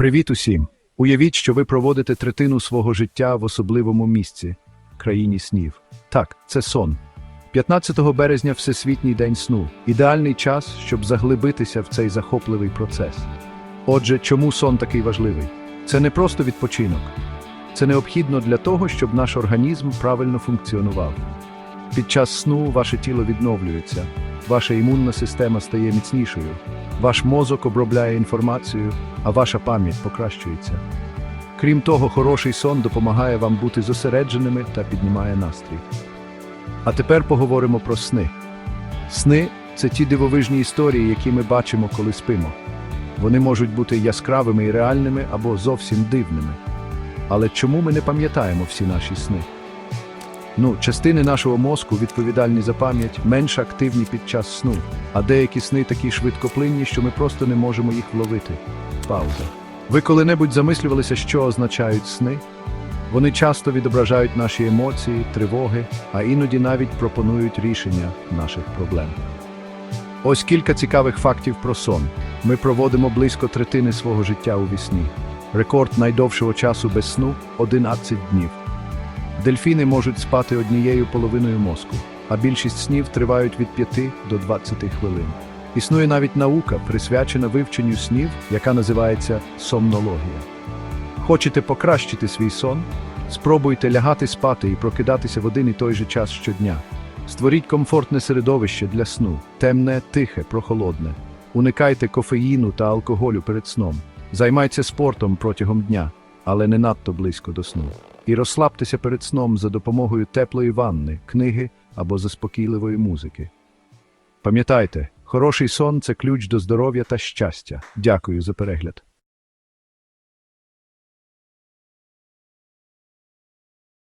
Привіт усім! Уявіть, що ви проводите третину свого життя в особливому місці країні снів. Так, це сон. 15 березня Всесвітній день сну ідеальний час, щоб заглибитися в цей захопливий процес. Отже, чому сон такий важливий? Це не просто відпочинок, це необхідно для того, щоб наш організм правильно функціонував. Під час сну ваше тіло відновлюється, ваша імунна система стає міцнішою, ваш мозок обробляє інформацію, а ваша пам'ять покращується. Крім того, хороший сон допомагає вам бути зосередженими та піднімає настрій. А тепер поговоримо про сни. Сни це ті дивовижні історії, які ми бачимо, коли спимо. Вони можуть бути яскравими і реальними або зовсім дивними. Але чому ми не пам'ятаємо всі наші сни? Ну, частини нашого мозку, відповідальні за пам'ять, менш активні під час сну, а деякі сни такі швидкоплинні, що ми просто не можемо їх вловити. Пауза. Ви коли-небудь замислювалися, що означають сни? Вони часто відображають наші емоції, тривоги, а іноді навіть пропонують рішення наших проблем. Ось кілька цікавих фактів про сон. Ми проводимо близько третини свого життя у вісні. Рекорд найдовшого часу без сну 11 днів. Дельфіни можуть спати однією половиною мозку, а більшість снів тривають від 5 до 20 хвилин. Існує навіть наука, присвячена вивченню снів, яка називається сомнологія. Хочете покращити свій сон? Спробуйте лягати спати і прокидатися в один і той же час щодня. Створіть комфортне середовище для сну, темне, тихе, прохолодне. Уникайте кофеїну та алкоголю перед сном. Займайтеся спортом протягом дня, але не надто близько до сну. І розслабтеся перед сном за допомогою теплої ванни, книги або заспокійливої музики. Пам'ятайте, хороший сон це ключ до здоров'я та щастя. Дякую за перегляд.